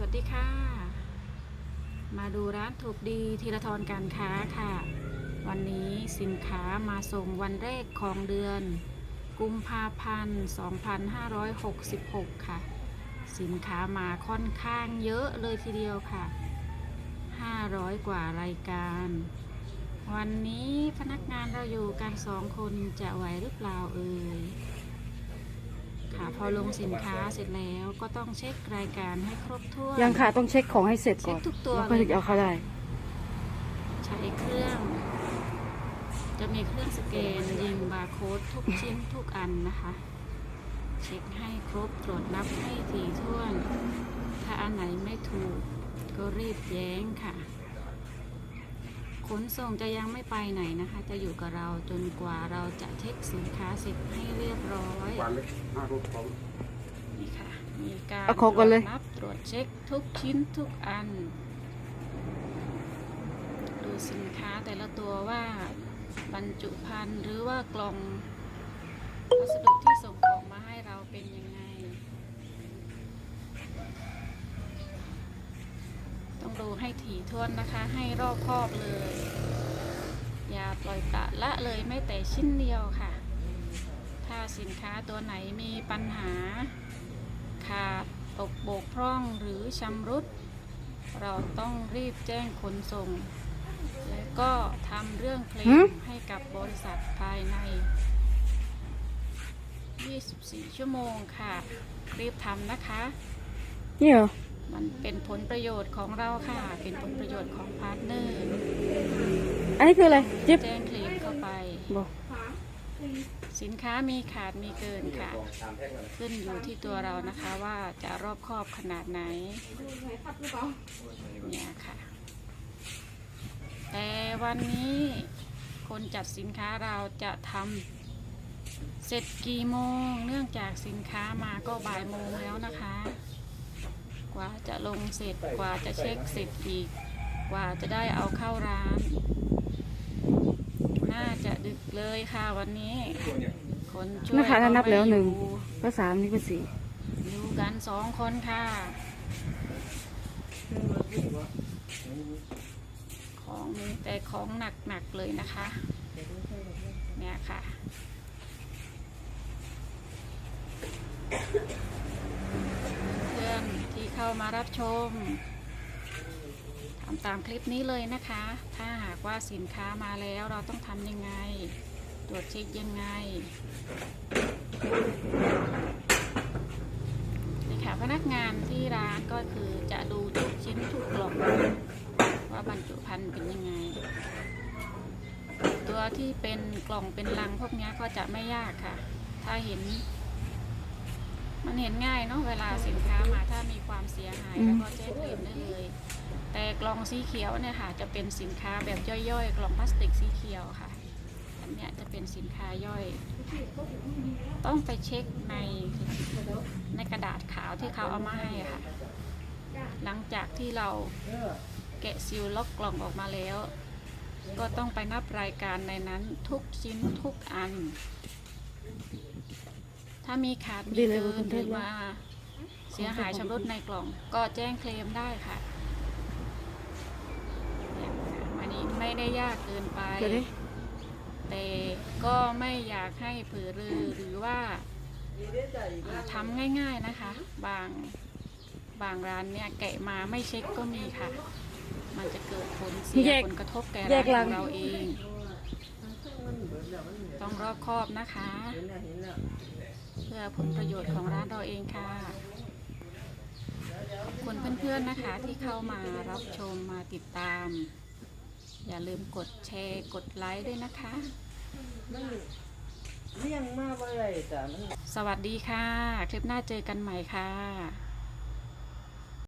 สวัสดีค่ะ มาดูร้านถูกดีธีรทรการค้าค่ะ วันนี้สินค้ามาส่งวันแรกของเดือน กุมภาพันธ์ 2566 ค่ะ สินค้ามาค่อนข้างเยอะเลยทีเดียวค่ะ 500 กว่ารายการ วันนี้พนักงานเราอยู่กันสองคนจะไหวหรือเปล่าเอ่ย พอลงสินค้าเสร็จแล้วก็ต้องเช็ครายการให้ครบถ้วนยังค่ะต้องเช็คของให้เสร็จก่อนเช็คทุกตัวแล้วก็ถึงจะเอาเข้าได้ใช้เครื่อง จะมีเครื่องสแกนยิงบาร์โค้ดทุกชิ้นทุกอันนะคะ เช็คให้ครบตรวจนับให้ถี่ถ้วน ถ้าอันไหนไม่ถูกก็รีบแย้งค่ะ ขนส่งจะยังไม่ไปไหนนะคะ จะอยู่กับเราจนกว่าเราจะเช็คสินค้าเสร็จให้เรียบร้อยวันเล็กห้ารูปของนี่ค่ะ มีการเอาของก่อนเลย ตรวจนับตรวจเช็คทุกชิ้นทุกอัน ดูสินค้าแต่ละตัวว่าบรรจุภัณฑ์หรือว่ากล่องวัสดุที่ส่งของมาให้เราเป็นยังไง ต้อง ดูให้ถี่ถ้วนนะคะ ให้รอบคอบเลย อย่าปล่อยปละละเลยไม่แต่ชิ้นเดียวค่ะ ถ้าสินค้าตัวไหนมีปัญหา ขาดตกบกพร่องหรือชำรุด เราต้องรีบแจ้งขนส่ง และก็ทำเรื่องเคลหืมมให้กับบริษัทภายใน 24 ชั่วโมงค่ะ รีบทำนะคะนี่เหรอ มันเป็นผลประโยชน์ของเราค่ะ เป็นผลประโยชน์ของพาร์ทเนอร์อันนี้คืออะไรจิ๊บแจ้งเคลมเข้าไป บอกสินค้ามีขาดมีเกินค่ะ ขึ้นอยู่ที่ตัวเรานะคะว่าจะรอบคอบขนาดไหนเนี่ยค่ะ แต่วันนี้ คนจัดสินค้าเราจะทำเสร็จกี่โมง เนื่องจากสินค้ามาก็บ่ายโมงแล้วนะคะก ว่าจะลงเสร็จกว่าจะเช็คเสร็จอีก กว่าจะได้เอาเข้าร้าน น่าจะดึกเลยค่ะวันนี้ คนช่วยนะคะถ้านับแล้วหนึ่งก็ไม่อยู่ภาษามนี่เป็นสี่อยู่กันสองคนค่ะ ของมีแต่ของหนักๆเลยนะคะ เนี่ยค่ะเพื่อนที่ เข้ามารับชมทำตามคลิปนี้เลยนะคะ ถ้าหากว่าสินค้ามาแล้วเราต้องทำยังไง ตรวจเช็คยังไงนี่ค่ะพนักงานที่ร้านก็คือจะดูทุกชิ้นทุกกล่องว่าบรรจุภัณฑ์เป็นยังไง ตัวที่เป็นกล่องเป็นลังพวกนี้ก็จะไม่ยากค่ะ ถ้าเห็น มันเห็นง่ายเนาะเวลาสินค้ามาถ้ามีความ แล้วก็แจ้งเตือนได้เลย แต่กล่องสีเขียวเนี่ยค่ะจะเป็นสินค้าแบบย่อยๆ กล่องพลาสติกสีเขียวค่ะ อันเนี้ยจะเป็นสินค้าย่อย ต้องไปเช็คในในกระดาษขาวที่เขาเอามาให้ค่ะ หลังจากที่เราแกะซีลล็อกกล่องออกมาแล้ว ก็ต้องไปนับรายการในนั้นทุกชิ้นทุกอัน ถ้ามีขาดมีเกินหรือว่า สียหายชำรุดในกล่อง ก็แจ้งเคลมได้ค่ะเนี่ยค่ะอันนี้ไม่ได้ยากเกินไป เดี๋ยวดิแต่ก็ไม่อยากให้ผือรือหรือว่าอ่าทำง่ายๆนะคะ บางบางร้านเนี่ยแกะมาไม่เช็คก็มีค่ะ มันจะเกิดผลเสีแยยกผลกระทบแก่แยร้านกขลัองงเราเอง ต้องรอบคอบนะคะ เพื่อผลประโยชน์ของร้านเราเองค่ะขอบคุณ เพื่อนๆนะคะที่เข้ามารับชมมาติดตาม อย่าลืมกดแชร์กดไลค์ด้วยนะคะ เลี้ยงมาบ่ได้จ้ะมันสวัสดีค่ะ คลิปหน้าเจอกันใหม่ค่ะ